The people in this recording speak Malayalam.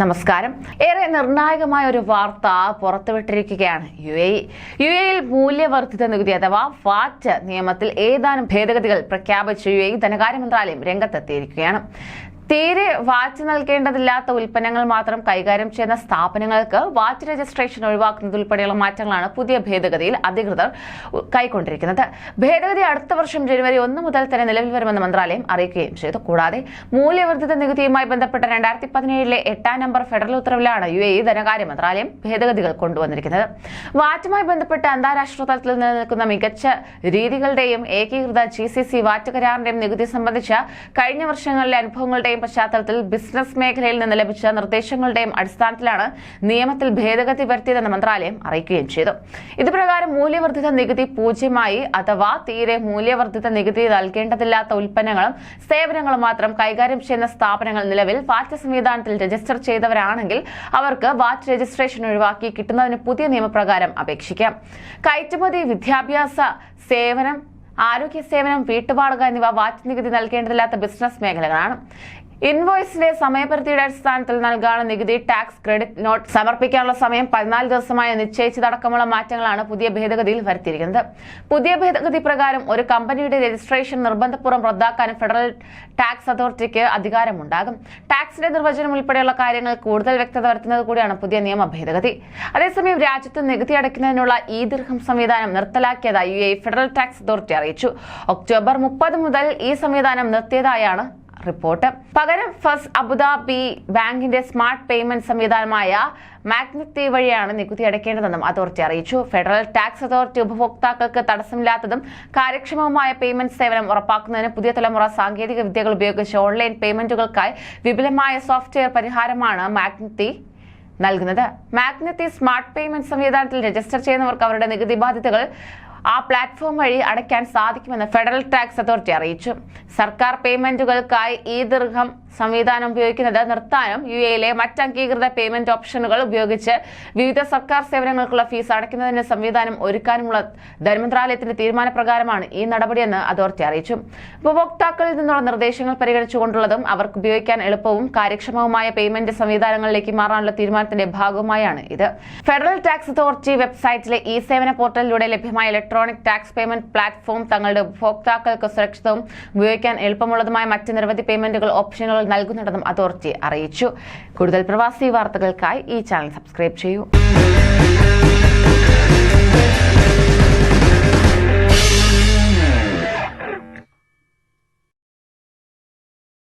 നമസ്കാരം. ഏറെ നിർണായകമായ ഒരു വാർത്ത പുറത്തുവിട്ടിരിക്കുകയാണ് യു എ യു എയിൽ മൂല്യവർദ്ധിത നികുതി അഥവാ ഫാറ്റ് നിയമത്തിൽ ഏതാനും ഭേദഗതികൾ പ്രഖ്യാപിച്ച് യു എ ധനകാര്യ മന്ത്രാലയം രംഗത്തെത്തിയിരിക്കുകയാണ്. തീരെ വാറ്റ് നൽകേണ്ടതില്ലാത്ത ഉൽപ്പന്നങ്ങൾ മാത്രം കൈകാര്യം ചെയ്യുന്ന സ്ഥാപനങ്ങൾക്ക് വാറ്റ് രജിസ്ട്രേഷൻ ഒഴിവാക്കുന്നത് ഉൾപ്പെടെയുള്ള മാറ്റങ്ങളാണ് പുതിയ ഭേദഗതിയിൽ അധികൃതർ കൈക്കൊണ്ടിരിക്കുന്നത്. ഭേദഗതി അടുത്ത വർഷം ജനുവരി ഒന്ന് മുതൽ തന്നെ നിലവിൽ വരുമെന്ന് മന്ത്രാലയം അറിയിക്കുകയും ചെയ്തു. കൂടാതെ മൂല്യവർദ്ധിത നികുതിയുമായി ബന്ധപ്പെട്ട രണ്ടായിരത്തി പതിനേഴിലെ എട്ടാം നമ്പർ ഫെഡറൽ ഉത്തരവിലാണ് യു എ ധനകാര്യ മന്ത്രാലയം ഭേദഗതികൾ കൊണ്ടുവന്നിരിക്കുന്നത്. വാറ്റുമായി ബന്ധപ്പെട്ട് അന്താരാഷ്ട്ര തലത്തിൽ നിലനിൽക്കുന്ന മികച്ച രീതികളുടെയും ഏകീകൃത ജി സി സി വാറ്റ് കരാറിന്റെയും നികുതി സംബന്ധിച്ച കഴിഞ്ഞ വർഷങ്ങളിലെ അനുഭവങ്ങളുടെയും പശ്ചാത്തലത്തിൽ ബിസിനസ് മേഖലയിൽ നിന്ന് ലഭിച്ച നിർദ്ദേശങ്ങളുടെയും അടിസ്ഥാനത്തിലാണ് നിയമത്തിൽ ഭേദഗതി വരുത്തിയതെന്ന് മന്ത്രാലയം അറിയിക്കുകയും ചെയ്തു. ഇതുപ്രകാരം മൂല്യവർദ്ധിത നികുതി പൂജ്യമായി അഥവാ തീരെ മൂല്യവർദ്ധിത നികുതി നൽകേണ്ടതില്ലാത്ത ഉൽപ്പന്നങ്ങളും സേവനങ്ങളും മാത്രം കൈകാര്യം ചെയ്യുന്ന സ്ഥാപനങ്ങൾ നിലവിൽ വാറ്റ് സംവിധാനത്തിൽ രജിസ്റ്റർ ചെയ്തവരാണെങ്കിൽ അവർക്ക് വാറ്റ് രജിസ്ട്രേഷൻ ഒഴിവാക്കി കിട്ടുന്നതിന് പുതിയ നിയമപ്രകാരം അപേക്ഷിക്കാം. കയറ്റുമതി വിദ്യാഭ്യാസ സേവനം ആരോഗ്യ സേവനം വീട്ടുപാടുക എന്നിവ വാറ്റ് നികുതി നൽകേണ്ടതില്ലാത്ത ബിസിനസ് മേഖലകളാണ്. ഇൻവോയ്സിന്റെ സമയപരിധിയുടെ അടിസ്ഥാനത്തിൽ നൽകാനുള്ള നികുതി ടാക്സ് ക്രെഡിറ്റ് നോട്ട് സമർപ്പിക്കാനുള്ള സമയം പതിനാല് ദിവസമായി നിശ്ചയിച്ചതടക്കമുള്ള മാറ്റങ്ങളാണ് പുതിയ ഭേദഗതിയിൽ വരുത്തിയിരിക്കുന്നത്. പുതിയ ഭേദഗതി പ്രകാരം ഒരു കമ്പനിയുടെ രജിസ്ട്രേഷൻ നിർബന്ധപൂർവം റദ്ദാക്കാനും ഫെഡറൽ ടാക്സ് അതോറിറ്റിക്ക് അധികാരമുണ്ടാകും. ടാക്സിന്റെ നിർവചനം ഉൾപ്പെടെയുള്ള കാര്യങ്ങൾ കൂടുതൽ വ്യക്തത വരുത്തുന്നത് കൂടിയാണ് പുതിയ നിയമ ഭേദഗതി. അതേസമയം രാജ്യത്ത് നികുതി അടയ്ക്കുന്നതിനുള്ള ഈ ദീർഘം സംവിധാനം നിർത്തലാക്കിയതായി യു ഫെഡറൽ ടാക്സ് അതോറിറ്റി അറിയിച്ചു. ഒക്ടോബർ മുപ്പത് മുതൽ ഈ സംവിധാനം നിർത്തിയതായാണ് റിപ്പോർട്ട്. പകരം ഫസ്റ്റ് അബുദാബി ബാങ്കിന്റെ സ്മാർട്ട് പേയ്മെന്റ് സംവിധാനമായ മാഗ്നത്തി വഴിയാണ് നികുതി അടയ്ക്കേണ്ടതെന്നും അതോറിറ്റി അറിയിച്ചു. ഫെഡറൽ ടാക്സ് അതോറിറ്റി ഉപഭോക്താക്കൾക്ക് തടസ്സമില്ലാത്തതും കാര്യക്ഷമവുമായ പേയ്മെന്റ് സേവനം ഉറപ്പാക്കുന്നതിന് പുതിയ തലമുറ സാങ്കേതിക വിദ്യകൾ ഉപയോഗിച്ച് ഓൺലൈൻ പേയ്മെന്റുകൾക്കായി വിപുലമായ സോഫ്റ്റ്വെയർ പരിഹാരമാണ് മാഗ്നത്തി നൽകുന്നത്. മാഗ്നത്തി സ്മാർട്ട് പേയ്മെന്റ് സംവിധാനത്തിൽ രജിസ്റ്റർ ചെയ്യുന്നവർക്ക് അവരുടെ നികുതി ബാധ്യതകൾ ആ പ്ലാറ്റ്ഫോം വഴി അടയ്ക്കാൻ സാധിക്കുമെന്ന് ഫെഡറൽ ടാക്സ് അതോറിറ്റി അറിയിച്ചു. സർക്കാർ പേയ്മെന്റുകൾക്കായി ഈ ദീർഘം സംവിധാനം ഉപയോഗിക്കുന്നത് നിർത്താനും യു എയിലെ മറ്റ് അംഗീകൃത പേയ്മെന്റ് ഓപ്ഷനുകൾ ഉപയോഗിച്ച് വിവിധ സർക്കാർ സേവനങ്ങൾക്കുള്ള ഫീസ് അടയ്ക്കുന്നതിന് സംവിധാനം ഒരുക്കാനുമുള്ള ധനമന്ത്രാലയത്തിന്റെ തീരുമാനപ്രകാരമാണ് ഈ നടപടിയെന്ന് അതോറിറ്റി അറിയിച്ചു. ഉപഭോക്താക്കളിൽ നിന്നുള്ള നിർദ്ദേശങ്ങൾ പരിഗണിച്ചുകൊണ്ടുള്ളതും അവർക്ക് ഉപയോഗിക്കാൻ എളുപ്പവും കാര്യക്ഷമവുമായ പേയ്മെന്റ് സംവിധാനങ്ങളിലേക്ക് മാറാനുള്ള തീരുമാനത്തിന്റെ ഭാഗമായാണ് ഇത്. ഫെഡറൽ ടാക്സ് അതോറിറ്റി വെബ്സൈറ്റിലെ ഇ സേവന പോർട്ടലിലൂടെ ലഭ്യമായ ഇലക്ട്രോണിക് ടാക്സ് പേയ്മെന്റ് പ്ലാറ്റ്ഫോം തങ്ങളുടെ ഉപഭോക്താക്കൾക്ക് സുരക്ഷിതവും ഉപയോഗിക്കാൻ എളുപ്പമുള്ളതുമായ മറ്റ് നിരവധി പേയ്മെന്റുകൾ ഓപ്ഷനുകൾ നൽകുന്നുണ്ടെന്നും അതോറിറ്റി അറിയിച്ചു. കൂടുതൽ പ്രവാസി വാർത്തകൾക്കായി ഈ ചാനൽ സബ്സ്ക്രൈബ് ചെയ്യൂ.